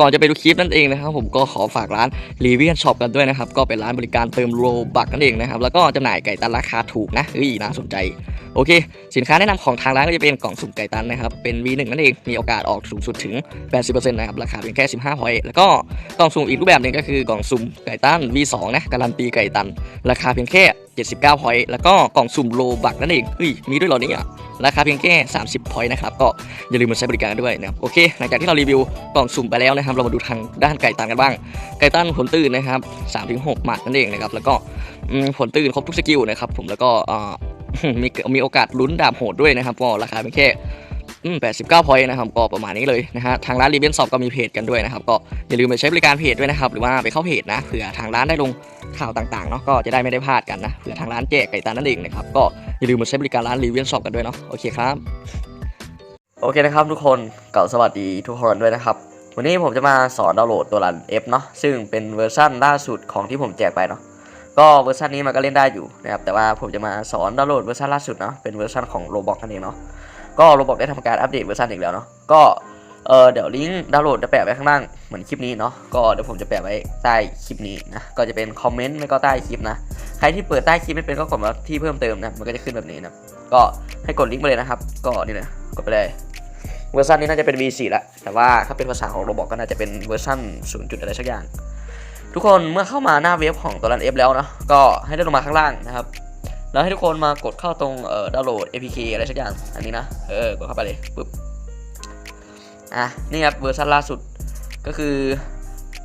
ก่อนจะไปดูคลิปนั่นเองนะครับผมก็ขอฝากร้านรีเวียนช็อปกันด้วยนะครับ ก็เป็นร้านบริการเติมโลบักนั่นเองนะครับ แล้วก็จำหน่ายไก่ตันราคาถูกนะเฮ้ยน่าสนใจ โอเค สินค้าแนะนำของทางร้านก็จะเป็นกล่องสุ่มไก่ตันนะครับเป็น V1 นั่นเองมีโอกาสออกสูงสุดถึง 80%นะครับราคาเพียงแค่ 15พอยต์แล้วก็กล่องสุ่มอีกรูปแบบหนึ่งก็คือกล่องสุ่มไก่ตัน V2 นะการันตีไก่ตัน ราคาเพียงแค่ 79พอยต์แล้วก็กล่องสุ่มโลบักนั่นเองเฮ้ยมีด้วยเหรอเนี่ยราคาเพียงแค่ 30 พอยต์นะครับ ก็อย่าลืมมาใช้บริการด้วยนะครับ โอเค หลังจากที่เรารีวิวกล่องสุ่มไปแล้วนะครับ เรามาดูทางด้านไก่ตันกันบ้าง ไก่ตันผลตื่นนะครับ3-6หมัดนั่นเองนะครับ แล้วก็ผลตื่นครบทุกสกิลนะครับผม แล้วก็ มีมีโอกาสลุ้นดาบโหดด้วยนะครับก็ราคาเพียงแค่อืม89พอยต์นะครับก็ประมาณนี้เลยนะฮะทางร้านรีเบนสอบก็มีเพจกันด้วยนะครับก็อย่าลืมไปใช้บริการเพจด้วยนะครับหรือว่าไปเข้าเพจนะเผื่อทางร้านได้ลงข่าวต่างๆเนาะก็จะได้ไม่ได้พลาดกันนะเผื่อทางร้านแจกไก่ตันนั่นเองนะครับก็อย่าลืมมาใช้บริการร้านรีเวนสอบกันด้วยเนาะโอเคครับโอเคนะครับทุกคนเก่าสวัสดีทุกคนด้วยนะครับวันนี้ผมจะมาสอนดาวน์โหลดตัวรัน F เนาะซึ่งเป็นเวอร์ชั่นล่าสุดของที่ผมแจกไปเนาะ ก็เวอร์ชันนี้มันก็เล่นได้อยู่นะครับแต่ว่าผมจะมาสอนดาวน์โหลดเวอร์ชันล่าสุดเนาะเป็นเวอร์ชันของ Roblox นั่นเองเนาะก็ Roblox ได้ทำการอัปเดตเวอร์ชันอีกแล้วเนาะก็เออเดี๋ยวลิงก์ดาวน์โหลดจะแปะไว้ข้างล่างเหมือนคลิปนี้เนาะก็เดี๋ยวผมจะแปะไว้ใต้คลิปนี้นะก็จะเป็นคอมเมนต์ไม่ก็ใต้คลิปนะใครที่เปิดใต้คลิปไม่เป็นก็กดมาที่เพิ่มเติมนะมันก็จะขึ้นแบบนี้นะก็ให้กดลิงก์ไปเลยนะครับ ก็นี่เลยกดไปเลยเวอร์ชันนี้น่าจะเป็น V4 ละแต่ว่าถ้าเป็นภาษาของ Roblox ก็น่าจะเป็นเวอร์ชัน0จุดอะไรสักอย่าง ทุกคนเมื่อเข้ามาหน้าเว็บของตัวรัน F แล้วนะก็ให้ได้ลงมาข้างล่างนะครับ แล้วให้ทุกคนมากดเข้าตรงเอ่อดาวน์โหลด APK อะไรสักอย่างอันนี้นะเออกดเข้าไปเลยปึ๊บอะนี่ครับเวอร์ชันล่าสุดก็คือ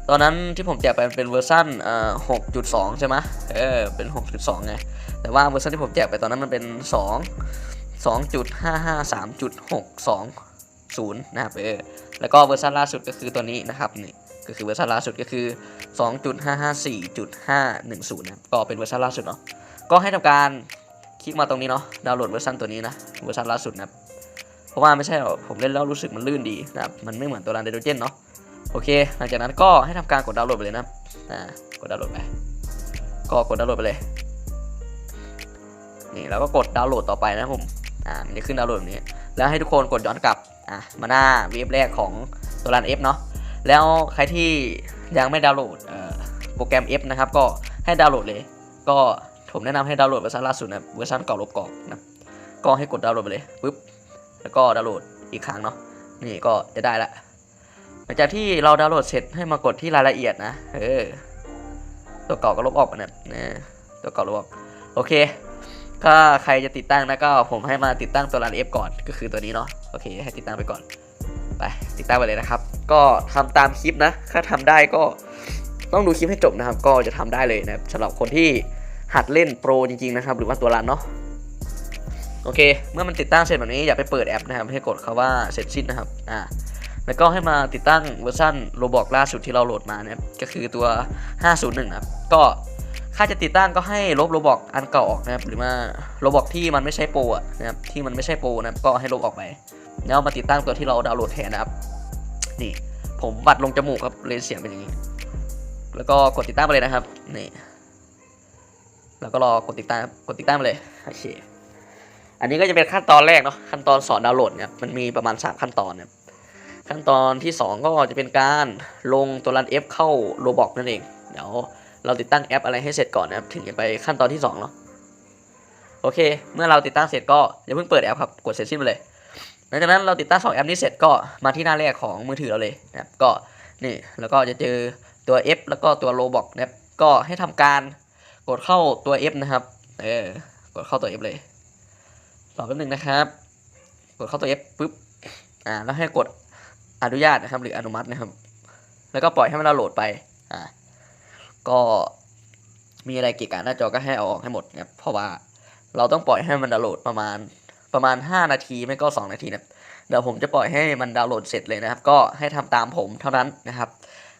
ตอนนั้นที่ผมแจกไปมันเป็นเวอร์ชันเอ่อ6.2ใช่ไหมเออเป็น6.2ไงแต่ว่าเวอร์ชันที่ผมแจกไปตอนนั้นมันเป็น2 2.553.620นะครับเออแล้วก็เวอร์ชันล่าสุดก็คือตัวนี้นะครับนี่ ก็คือเวอร์ชันล่าสุดก็คือ 2.554.510นะก็เป็นเวอร์ชันล่าสุดเนาะก็ให้ทำการคลิกมาตรงนี้เนาะดาวน์โหลดเวอร์ชันตัวนี้นะเวอร์ชันล่าสุดนะเพราะว่าไม่ใช่หรอกผมเล่นแล้วรู้สึกมันลื่นดีนะครับมันไม่เหมือนตัวรันไดโดเจนเนาะโอเค หลังจากนั้นก็ให้ทำการกดดาวน์โหลดไปเลยนะอ่ากดดาวน์โหลดไปก็กดดาวน์โหลดไปเลยนี่แล้วก็กดดาวน์โหลดต่อไปนะครับผมอ่ามันจะขึ้นดาวน์โหลดแบบนี้แล้วให้ทุกคนกดย้อนกลับอะมาหน้าเว็บแรกของตัวรัน F เนาะ แล้วใครที่ยังไม่ดาวน์โหลดโปรแกรม F นะครับ ก็ให้ดาวน์โหลดเลย ก็ผมแนะนำให้ดาวน์โหลดเวอร์ชันล่าสุดนะเวอร์ชันเก่าลบกรอกนะก็ให้กดดาวน์โหลดไปเลยปุ๊บแล้วก็ดาวน์โหลดอีกครั้งเนาะนี่ก็จะได้ละหลังจากที่เราดาวน์โหลดเสร็จให้มากดที่รายละเอียดนะเออตัวเก่าก็ลบออกนะนะตัวเก่าลบออกโอเคถ้าใครจะติดตั้งนะก็ผมให้มาติดตั้งตัวรัน F ก่อนก็คือตัวนี้เนาะโอเคให้ติดตั้งไปก่อน ไปติดตามไปเลยนะครับ ก็ทำตามคลิปนะ ถ้าทำได้ก็ต้องดูคลิปให้จบนะครับ ก็จะทำได้เลยนะครับสำหรับคนที่หัดเล่นโปรจริงๆนะครับ หรือว่าตัวรันเนาะโอเค เมื่อมันติดตั้งเสร็จแบบนี้อย่าไปเปิดแอปนะครับ ให้กดคาว่าเสร็จสิ้นนะครับอ่าแล้วก็ให้มาติดตั้งเวอร์ชันโรบอกล่าสุดที่เราโหลดมานะครับก็คือตัว 501 นะครับ ก็ค่าจะติดตั้งก็ให้ลบโรบอกอันเก่าออกนะครับ หรือว่าโรบอกที่มันไม่ใช่โปรนะครับที่มันไม่ใช่โปรนะครับก็ให้ลบออกไป แล้วมาติดตั้งตัวที่เราดาวน์โหลดแทนนะครับ นี่ผมบัดลงจมูกครับเลยเสียงเป็นอย่างนี้ แล้วก็กดติดตั้งไปเลยนะครับ นี่ แล้วก็รอกดติดตั้งกดติดตั้งไปเลยโอเคอันนี้ก็จะเป็นขั้นตอนแรกเนาะขั้นตอนสอนดาวน์โหลดเนี่ยมันมีประมาณ 3 ขั้นตอนเนี่ยขั้นตอนที่ 2 ก็จะเป็นการลงตัวรัน F เข้าโรบอกนั่นเองเดี๋ยวเราติดตั้งแอปอะไรให้เสร็จก่อนนะครับถึงจะไปขั้นตอนที่2เนาะโอเค เมื่อเราติดตั้งเสร็จก็อย่าเพิ่งเปิดแอปครับ กดเสร็จสิ้นไปเลย ลังจากนั้นเราติดตั้ง2แอปนี้เสร็จก็มาที่หน้าแรกของมือถือเราเลยนะครับก็นี่แล้วก็จะเจอตัว F แล้วก็ตัว Roblox นะครับก็ให้ทำการกดเข้าตัว F นะครับเออกดเข้าตัว F เลยรอแป๊บนึงนะครับ กดเข้าตัว F ปุ๊บอ่าแล้วให้กดอนุญาตนะครับ หรืออนุมัตินะครับ แล้วก็ปล่อยให้มันดาวน์โหลดไปอ่าก็มีอะไรเกี่ยกะหน้าจอก็ให้เอาออกให้หมดนะครับเพราะว่าเราต้องปล่อยให้มันดาวน์โหลดประมาณ ประมาณ 5 นาทีไม่ก็ 2 นาทีนะเดี๋ยวผมจะปล่อยให้มันดาวน์โหลดเสร็จเลยนะครับ ก็ให้ทำตามผมเท่านั้นนะครับ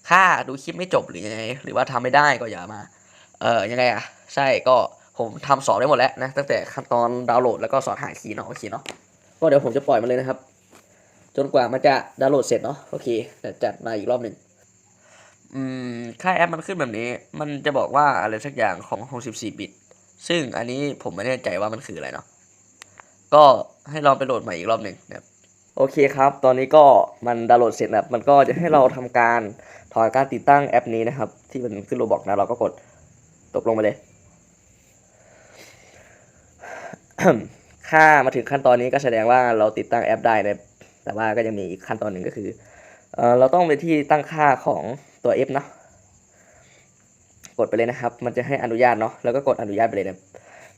ถ้าดูคลิปไม่จบหรือยังไง หรือว่าทำไม่ได้ก็อย่ามา เออยังไงอะใช่ก็ผมทำสอนได้หมดแล้วนะตั้งแต่ขั้นตอนดาวน์โหลดแล้วก็สอนหาคีย์เนาะโอเคเนาะก็เดี๋ยวผมจะปล่อยมันเลยนะครับ จนกว่ามันจะดาวน์โหลดเสร็จเนาะโอเคแต่จัดมาอีกรอบหนึ่งอืมค่าแอปมันขึ้นแบบนี้ มันจะบอกว่าอะไรสักอย่างของ64บิตซึ่งอันนี้ผมไม่แน่ใจว่ามันคืออะไรเนาะ ก็ให้ลองไปโหลดใหม่อีกรอบหนึ่งนะครับโอเคครับ ตอนนี้ก็มันดาวน์โหลดเสร็จแล้วมันก็จะให้เราทำการถอนการติดตั้งแอปนี้นะครับ ที่มันขึ้นโรบอกนะเราก็กดตกลงไปเลย ค่ามาถึงขั้นตอนนี้ก็แสดงว่าเราติดตั้งแอปได้นะแต่ว่าก็ยังมีอีกขั้นตอนหนึ่งก็คือเออเราต้องไปที่ตั้งค่าของตัว F เนะกดไปเลยนะครับ มันจะให้อนุญาตเนาะแล้วก็กดอนุญาตไปเลยนะ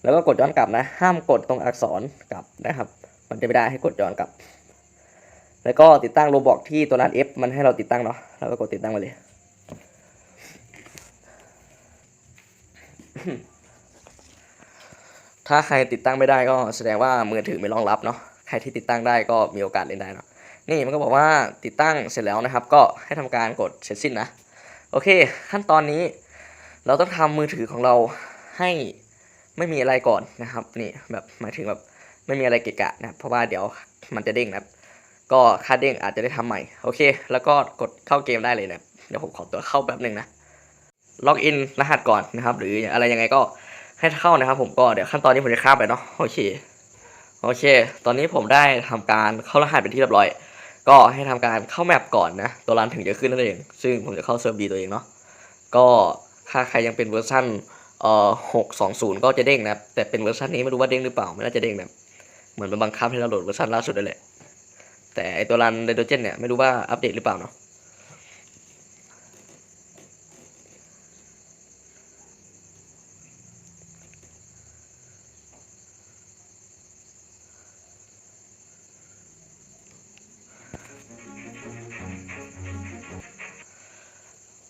แล้วก็กดย้อนกลับนะ ห้ามกดตรงอักษรกลับนะครับ มันจะไม่ได้ให้กดย้อนกลับ แล้วก็ติดตั้งโรบอกที่ตัวนั้น F มันให้เราติดตั้งเนาะแล้วก็กดติดตั้งไปเลย ถ้าใครติดตั้งไม่ได้ก็แสดงว่ามือถือไม่รองรับเนาะ ใครที่ติดตั้งได้ก็มีโอกาสเล่นได้เนาะ นี่มันก็บอกว่าติดตั้งเสร็จแล้วนะครับ ก็ให้ทำการกดเสร็จสิ้นนะ โอเค ขั้นตอนนี้ เราต้องทำมือถือของเราให้ ไม่มีอะไรก่อนนะครับ นี่แบบหมายถึงแบบไม่มีอะไรเกะกะนะเพราะว่าเดี๋ยวมันจะเด้งนะก็ค่าเด้งอาจจะได้ทำใหม่โอเค แล้วก็กดเข้าเกมได้เลยนะเดี๋ยวผมขอตัวเข้าแป๊บหนึ่งนะล็อกอินรหัสก่อนนะครับ หรืออะไรยังไงก็ให้เข้านะครับผมก็เดี๋ยวขั้นตอนนี้ผมจะข้ามไปเนาะโอเคโอเค ตอนนี้ผมได้ทำการเข้ารหัสเป็นที่เรียบร้อย ก็ให้ทำการเข้าแมปก่อนนะตัวรันถึงจะขึ้นนั่นเอง ซึ่งผมจะเข้าเซิร์ฟบีตัวเองเนาะก็ถ้าใครยังเป็นเวอร์ชัน เอ่อหกสองศูนย์ก็จะเด้งนะครับ แต่เป็นเวอร์ชันนี้ไม่รู้ว่าเด้งหรือเปล่า ไม่น่าจะเด้งนะครับเหมือนมันบังคับให้เราโหลดเวอร์ชันล่าสุดนั่นแหละ แต่ไอตัวรันไดโดเจนเนี่ยไม่รู้ว่าอัปเดตหรือเปล่าเนาะ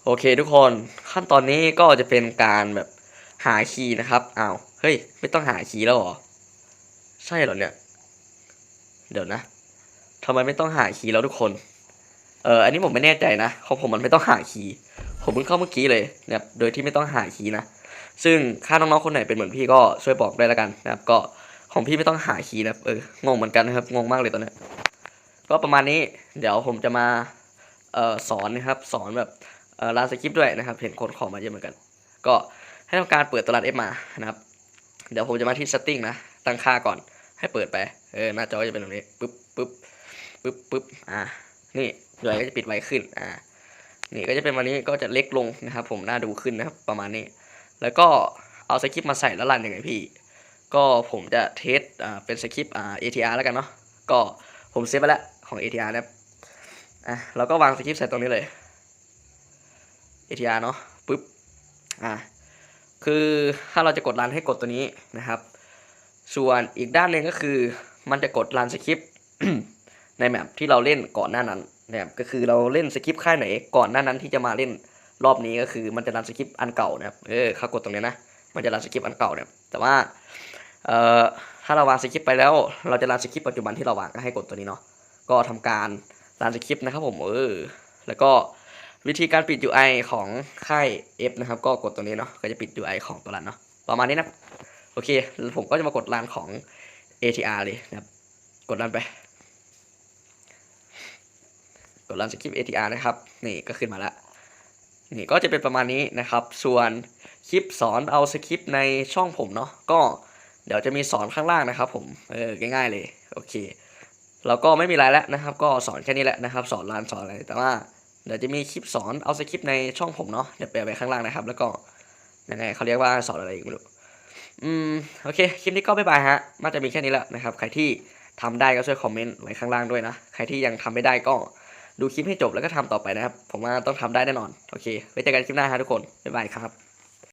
โอเคทุกคนขั้นตอนนี้ก็จะเป็นการแบบาคีย์นะครับอ้าวเฮ้ย ไม่ต้องหาคีย์แล้วหรอ ใช่เหรอเนี่ย เดี๋ยวนะทำไมไม่ต้องหาคีย์แล้วทุกคน เอออันนี้ผมไม่แน่ใจนะของผมมันไม่ต้องหาคีย์ผมเพิ่งเข้าเมื่อกี้เลยนะครับโดยที่ไม่ต้องหาคีย์นะ ซึ่งถ้าน้องๆคนไหนเป็นเหมือนพี่ก็ช่วยบอกได้ล้วกันนะครับ ก็ของพี่ไม่ต้องหาคีย์นะเอองงเหมือนกันนะครับงงมากเลยตอนเนี้ยก็ประมาณนี้เดี๋ยวผมจะมาเอ่อสอนนะครับ สอนแบบเอ่อลานสคริปด้วยนะครับ เห็นคนขอมาเยอะเหมือนกัน ก็ ให้ทำการเปิดตัวรันเอฟมานะครับ เดี๋ยวผมจะมาที่ setting นะ ตั้งค่าก่อน ให้เปิดไป เออ หน้าจอจะเป็นแบบนี้ ปึ๊บปึ๊บปึ๊บปึ๊บอ่า นี่หน่วยก็จะปิดไวขึ้น อ่า นี่ก็จะเป็นวันนี้ก็จะเล็กลงนะครับ ผม หน่าดูขึ้นนะครับ ประมาณนี้ แล้วก็เอาสคริปต์มาใส่แล้วรันยังไงพี่ ก็ผมจะเทส อ่า เป็นสคริปต์ อ่า ATR แล้วกันเนาะ ก็ผมเซฟไปแล้วของ ATR นะครับอะเราก็วางสคริปต์ใส่ตรงนี้เลย ATR เนาะปึ๊บ อ่า คือถ้าเราจะกดรันให้กดตัวนี้นะครับ ส่วนอีกด้านหนึ่งก็คือ มันจะกดรันสคริปต์ในแมปที่เราเล่นก่อนหน้านั้นนะครับก็คือเราเล่นสคริปต์ค่ายไหนก่อนหน้านั้นที่จะมาเล่นรอบนี้ก็คือมันจะรันสคริปต์อันเก่านะครับเออเข้ากดตรงนี้นะ มันจะรันสคริปต์อันเก่าเนี่ยแต่ว่าเอ่อถ้าเราวางสคริปต์ไปแล้ว เราจะรันสคริปต์ปัจจุบันที่เราวางก็ให้กดตัวนี้เนาะก็ทำการรันสคริปต์นะครับผมเออแล้วก็ วิธีการปิด UI ของค่าย F นะครับ ก็กดตรงนี้เนาะก็จะปิด UI ของตัวรันเนาะประมาณนี้นะโอเค ผมก็จะมากดรันของ ATR เลยนะครับ กดรันไป กดรันสคริปต์ ATR นะครับ นี่ก็ขึ้นมาแล้วนี่ก็จะเป็นประมาณนี้นะครับ ส่วนคลิปสอนเอาสคริปต์ในช่องผมเนาะก็เดี๋ยวจะมีสอนข้างล่างนะครับ ผมเออง่ายๆเลยโอเคแล้วก็ไม่มีอะไรแล้วนะครับ ก็สอนแค่นี้แหละนะครับ สอนรันสอนอะไรแต่ว่า เดี๋ยวจะมีคลิปสอนเอาสคริปต์ในช่องผมเนาะเดี๋ยวแปะไว้ข้างล่างนะครับ แล้วก็ยังไงเขาเรียกว่าสอนอะไรอีกไม่รู้อืมโอเคคลิปนี้ก็บ๊ายบายฮะน่าจะมีแค่นี้แหละนะครับ ใครที่ทำได้ก็ช่วยคอมเมนต์ไว้ข้างล่างด้วยนะ ใครที่ยังทำไม่ได้ก็ดูคลิปให้จบแล้วก็ทำต่อไปนะครับ ผมว่าต้องทำได้แน่นอน โอเคไว้เจอกันคลิปหน้าฮะทุกคนบ๊ายบายครับ